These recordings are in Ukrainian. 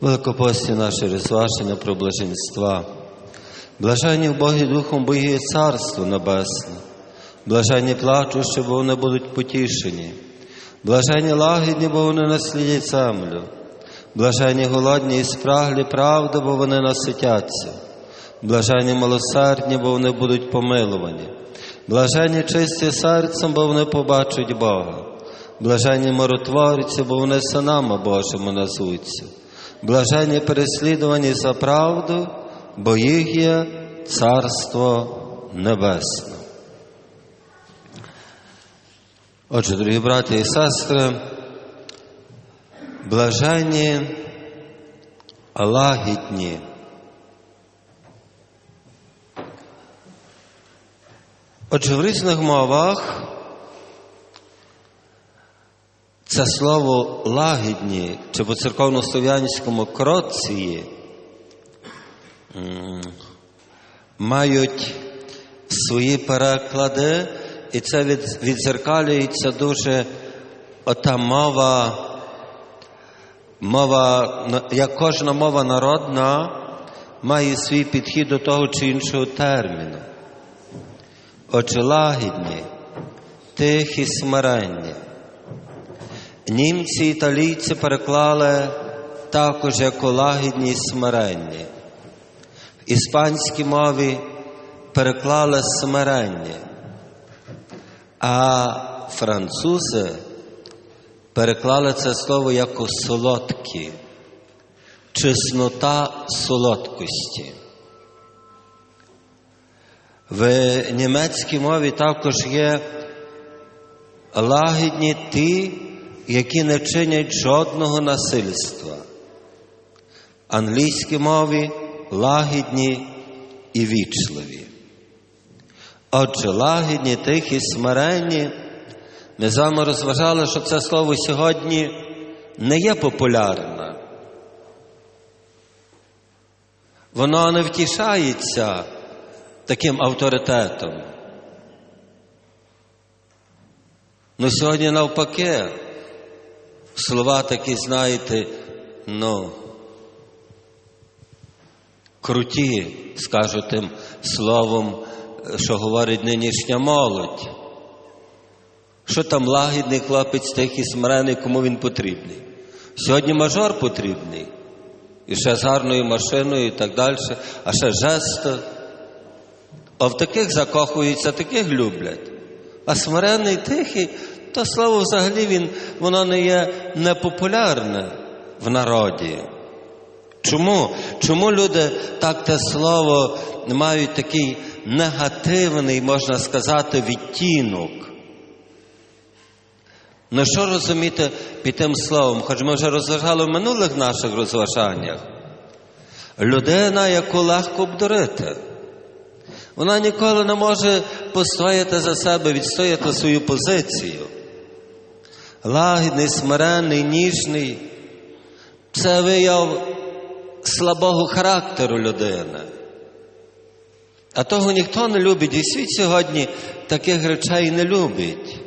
Великопості наше розваження про блаженства. Блаженні в Богі Духом Бо є Царство Небесне, блаженні плачущі, бо вони будуть потішені, блаженні лагідні, бо вони наслідять землю, блаженні голодні і спраглі правди, бо вони наситяться, блаженні милосердні, бо вони будуть помилувані, блаженні чисті серцем, бо вони побачать Бога, блаженні миротворці, бо вони синами Божими назвуться. Блаженні переслідувані за правду, бо їх є Царство Небесне. Отже, дорогі браті і сестри, блаженні, лагідні. Отже, в різних мовах це слово лагідні чи по церковнослов'янському кроції мають свої переклади, і це від, відзеркалюється дуже ота мова, мова, як кожна мова народна має свій підхід до того чи іншого терміну. Отже, лагідні, тихі, смиренні. Німці і італійці переклали також як лагідні смиренні. В іспанській мові переклали смиренні, а французи переклали це слово як солодкі, чеснота солодкості. В німецькій мові також є лагідні ті, які не чинять жодного насильства. В англійській мові лагідні і вічливі. Отже, лагідні, тихі, смиренні. Ми з вами розважали, що це слово сьогодні не є популярне. Воно не втішається таким авторитетом. Ну сьогодні навпаки, слова такі, знаєте, ну, круті, скажу тим словом, що говорить нинішня молодь. Що там лагідний хлопець тихий смирений, кому він потрібний? Сьогодні мажор потрібний. І ще з гарною машиною і так далі, а ще жеста. А в таких закохуються, таких люблять. А смирений тихий, то слово взагалі він, воно не є непопулярне в народі. Чому? Чому люди так те слово мають такий негативний, можна сказати, відтінок? Ну що розуміти під тим словом? Хоч ми вже розважали в минулих наших розважаннях. Людина, яку легко обдурити. Вона ніколи не може постояти за себе, відстояти свою позицію. Лагідний, смиренний, ніжний. Це вияв слабого характеру людини. А того ніхто не любить, і світ сьогодні таких речей не любить.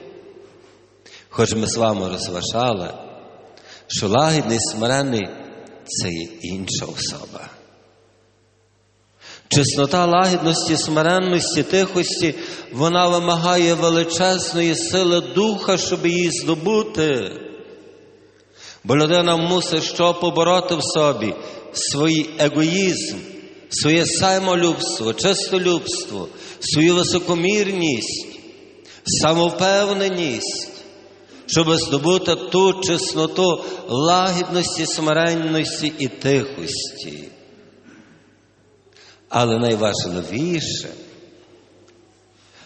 Хоч ми з вами розважали, що лагідний, смиренний це є інша особа. Чеснота лагідності, смиренності, тихості, вона вимагає величезної сили духа, щоб її здобути. Бо людина мусить що побороти в собі свій егоїзм, своє самолюбство, чистолюбство, свою високомірність, самовпевненість, щоб здобути ту чесноту лагідності, смиренності і тихості. Але найважливіше,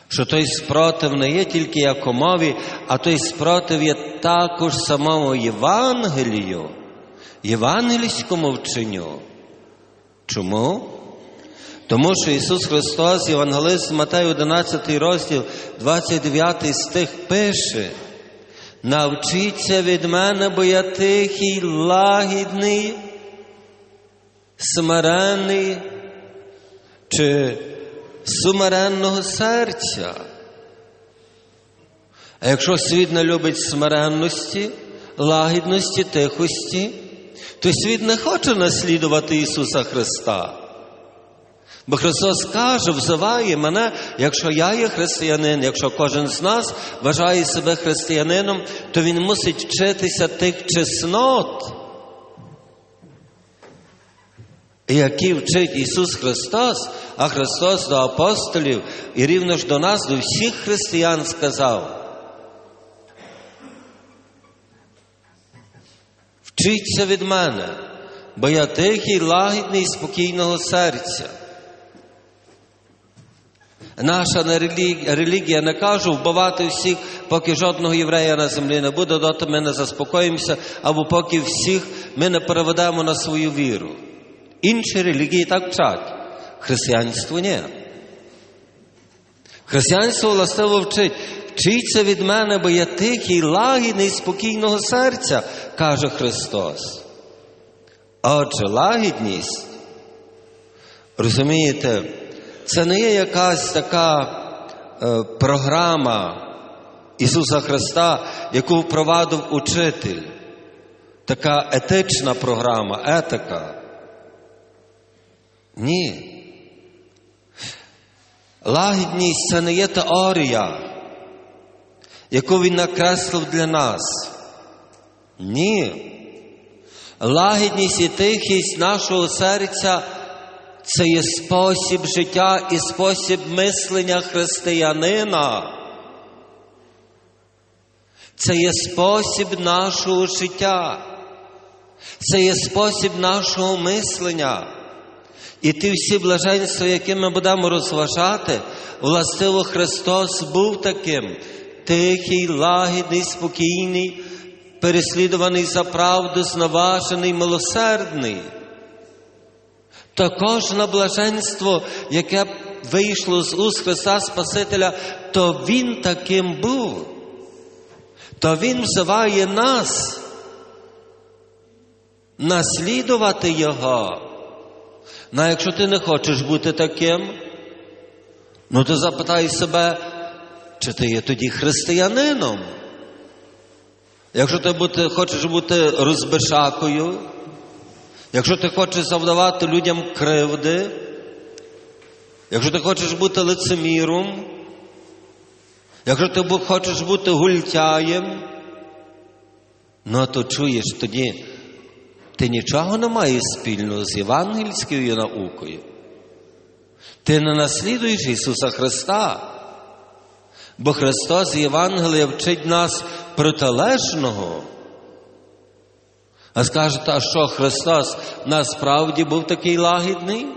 що той спротив не є тільки як у мові, а той спротив є також самому Євангелію, євангельському вченню. Чому? Тому що Ісус Христос, Євангелист Матей 11 розділ, 29 стих пише, навчіться від мене, бо я тихий, лагідний, смиренний чи сумиренного серця. А якщо світ не любить смиренності, лагідності, тихості, той світ не хоче наслідувати Ісуса Христа. Бо Христос каже, взиває мене, якщо я є християнин, якщо кожен з нас вважає себе християнином, то він мусить вчитися тих чеснот, які вчить Ісус Христос, а Христос до апостолів і рівно ж до нас, до всіх християн сказав. Вчіться від мене, бо я тихий, лагідний, спокійного серця. Наша релігія не каже вбивати всіх, поки жодного єврея на землі не буде, доти ми не заспокоїмося, або поки всіх ми не переведемо на свою віру. Інші релігії так вчать. Християнство ні. Християнство властиво вчить. Вчіться від мене, бо я тихий, лагідний, спокійного серця, каже Христос. Отже, лагідність, розумієте, це не є якась така е, програма Ісуса Христа, яку впровадив учитель, така етична програма, етика. Ні. Лагідність це не є теорія, яку він накреслив для нас. Ні. Лагідність і тихість нашого серця це є спосіб життя і спосіб мислення християнина. Це є спосіб нашого життя. Це є спосіб нашого мислення. І ті всі блаженства, які ми будемо розважати, властиво Христос був таким тихий, лагідний, спокійний, переслідуваний за правду, зневажений, милосердний. То кожне блаженство, яке вийшло з уст Христа Спасителя, то Він таким був. То Він взиває нас наслідувати Його. Ну, якщо ти не хочеш бути таким, ну то запитай себе, чи ти є тоді християнином? Якщо ти бути, хочеш бути розбишакою, якщо ти хочеш завдавати людям кривди, якщо ти хочеш бути лицеміром, якщо ти хочеш бути гультяєм, ну то чуєш тоді, ти нічого не маєш спільного з євангельською наукою. Ти не наслідуєш Ісуса Христа. Бо Христос Євангелія вчить нас протилежного. А скажете, а що Христос насправді був такий лагідний?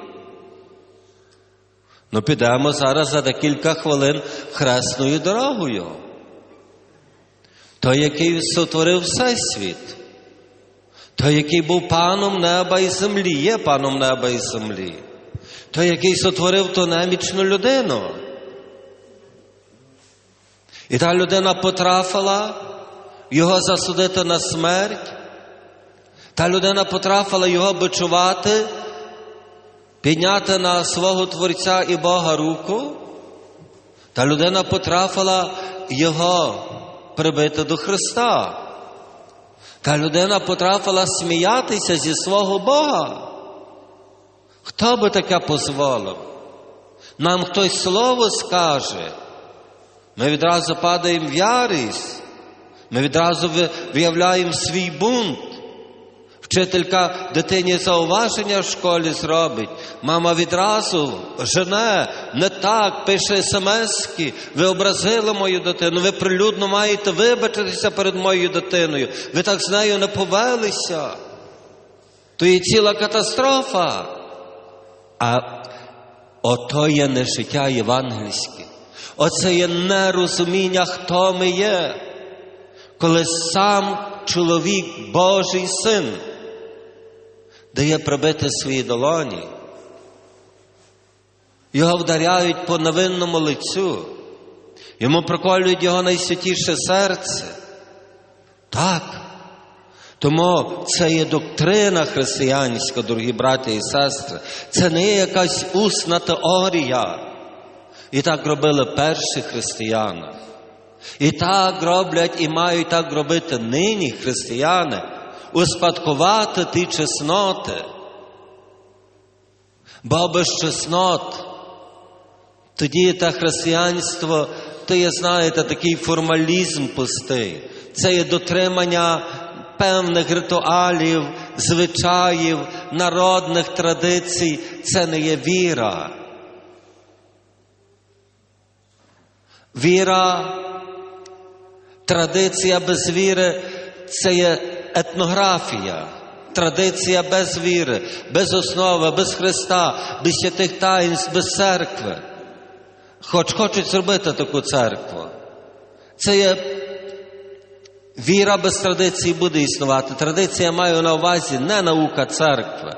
Ну, підемо зараз за декілька хвилин хресною дорогою. Той, який сотворив Всесвіт, той, який був паном неба і землі, є паном неба і землі, той, який сотворив ту немічну людину. І та людина потрафила його засудити на смерть. Та людина потрафила його бичувати, підняти на свого Творця і Бога руку. Та людина потрафила його прибити до Христа. Та людина потрапила сміятися зі свого Бога. Хто би таке дозволив? Нам хтось слово скаже. Ми відразу падаємо в ярість, ми відразу виявляємо свій бунт. Вчителька дитині зауваження в школі зробить. Мама відразу жене, не так, пише смски, ви образили мою дитину, ви прилюдно маєте вибачитися перед моєю дитиною. Ви так з нею не повелися. То є ціла катастрофа. А ото є не життя євангельське. Оце є нерозуміння, хто ми є, коли сам чоловік, Божий син, дає пробити свої долоні, його вдаряють по невинному лицю, йому проколюють його найсвятіше серце. Так. Тому це є доктрина християнська, дорогі браті і сестри. Це не є якась усна теорія. І так робили перші християни. І так роблять і мають так робити нині християни успадкувати ті чесноти. Бо без чеснот тоді те християнство, то є, знаєте, такий формалізм пустий. Це є дотримання певних ритуалів, звичаїв, народних традицій. Це не є віра. Віра, традиція без віри це є етнографія. Традиція без віри, без основи, без Христа, без святих таїнств, без церкви. Хоч хочуть зробити таку церкву. Це є віра без традиції буде існувати. Традиція маю на увазі не наука церкви,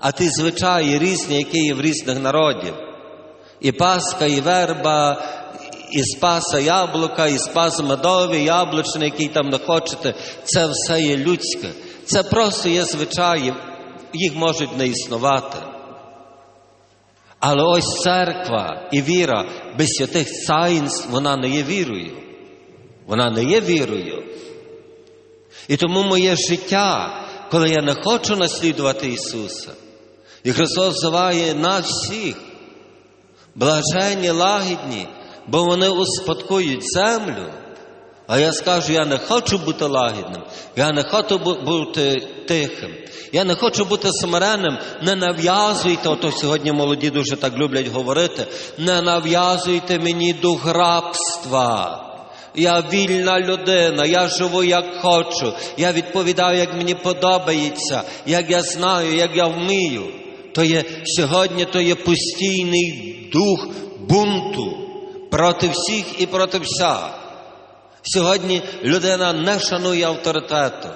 а ті звичаї різні, які є в різних народів. І Пасха, і верба, і спаса яблука, і спас медові, яблучний, який там не хочете, це все є людське. Це просто є звичаї, їх можуть не існувати. Але ось церква і віра без святих таїнств, вона не є вірою. Вона не є вірою. І тому моє життя, коли я не хочу наслідувати Ісуса, і Христос взиває нас всіх, блаженні, лагідні, бо вони успадкують землю. А я скажу, я не хочу бути лагідним, я не хочу бути тихим, я не хочу бути смиренним, не нав'язуйте, ото сьогодні молоді дуже так люблять говорити, не нав'язуйте мені дух рабства. Я вільна людина, я живу як хочу, я відповідаю, як мені подобається, як я знаю, як я вмію. То є сьогодні то є постійний дух бунту проти всіх і проти всіх. Сьогодні людина не шанує авторитету.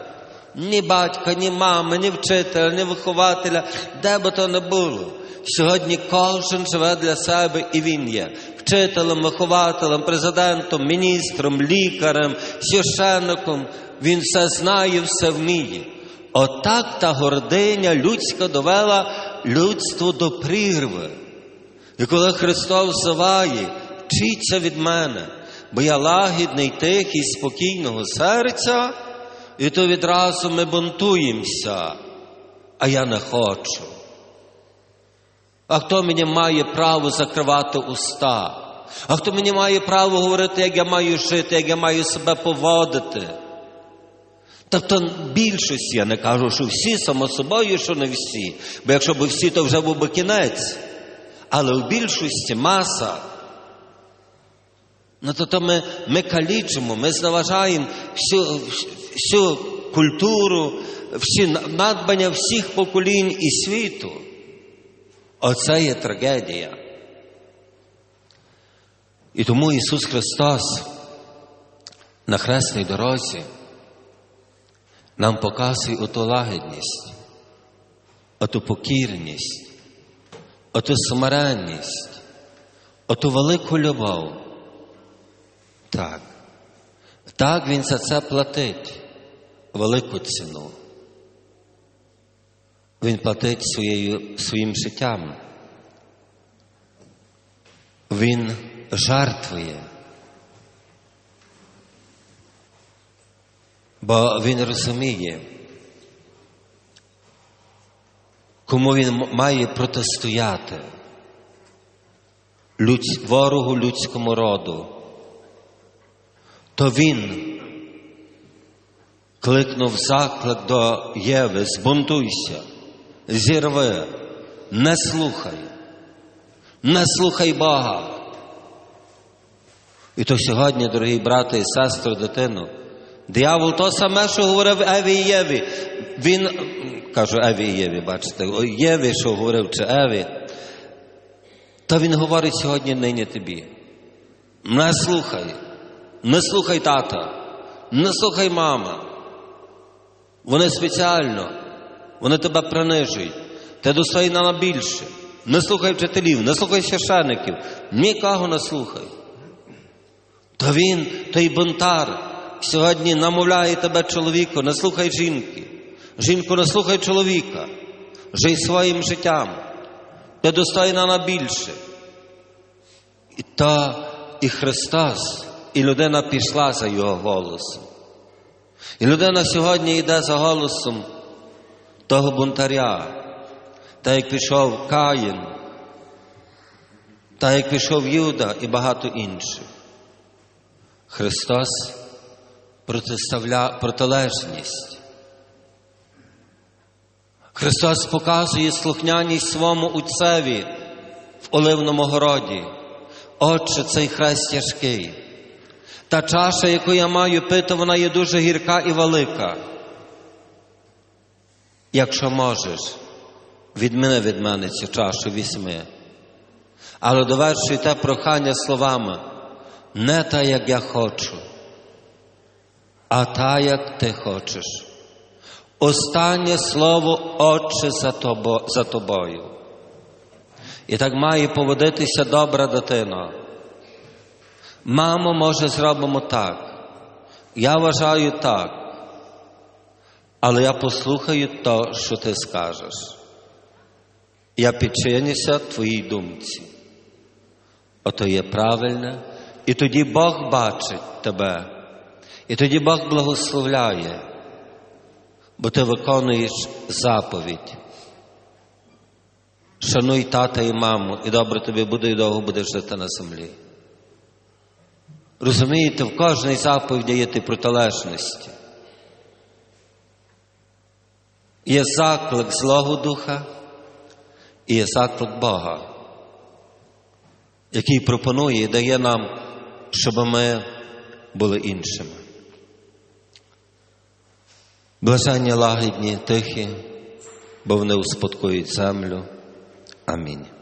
Ні батька, ні мами, ні вчителя, ні вихователя, де би то не було. Сьогодні кожен живе для себе і він є вчителем, вихователем, президентом, міністром, лікарем, священником. Він все знає, все вміє. Отак та гординя людська довела людство до прірви. І коли Христос взиває, вчіться від мене, бо я лагідний, тихий, спокійного серця, і то відразу ми бунтуємося, а я не хочу. А хто мені має право закривати уста? А хто мені має право говорити, як я маю жити, як я маю себе поводити? Тобто більшості, я не кажу, що всі, само собою, що не всі. Бо якщо б всі, то вже був би кінець. Але в більшості маса. Ну то, то ми, ми калічимо, ми зневажаємо всю, всю культуру, всі надбання всіх поколінь і світу. Оце є трагедія. І тому Ісус Христос на хресній дорозі нам показує оту лагідність, оту покірність, оту смиренність, оту велику любов. Так, так Він за це платить велику ціну. Він платить своєю, своїм життям. Він жертвує. Бо він розуміє, кому він має протистояти людсь, ворогу людському роду, то він кликнув заклик до Єви, збунтуйся зірви, не слухай, не слухай Бога. І то сьогодні, дорогі брати і сестри, дитину, диявол то саме, що говорив Еві і Єві. Він, кажу Еві і Єві, бачите, Єві, що говорив, чи Еві, то він говорить сьогодні нині тобі. Не слухай, не слухай тата, не слухай мама. Вони спеціально. Вони тебе принижують. Ти достойна на більше. Не слухай вчителів, не слухай священиків, нікого не слухай. То він, той бунтар, сьогодні намовляє тебе чоловіку, не слухай жінки. Жінку не слухай чоловіка. Жий своїм життям. Ти достойна на більше. І та і Христос, і людина пішла за його голосом. І людина сьогодні йде за голосом того бунтаря, та як пішов Каїн, та як пішов Юда і багато інших. Христос протиставля протилежність. Христос показує слухняність своєму Отцеві в Оливному городі. Отче, цей хрест тяжкий. Та чаша, яку я маю пити, вона є дуже гірка і велика. Якщо можеш, відміни від мене цю чашу візьми. Але довершуй те прохання словами, не та, як я хочу, а та, як ти хочеш. Останнє слово Отче за, тобо, за тобою. І так має поводитися добра дитина. Мамо, може, зробимо так. Я вважаю так. Але я послухаю то, що ти скажеш. Я підчинюся твоїй думці. Ото є правильне, і тоді Бог бачить тебе, і тоді Бог благословляє, бо ти виконуєш заповідь. Шануй тата і маму, і добре тобі буде, і довго будеш жити на землі. Розумієте, в кожній заповіді є ті протилежності. Є заклик Злого Духа і є заклик Бога, який пропонує і дає нам, щоб ми були іншими. Блаження лагідні, тихі, бо вони успадкують землю. Амінь.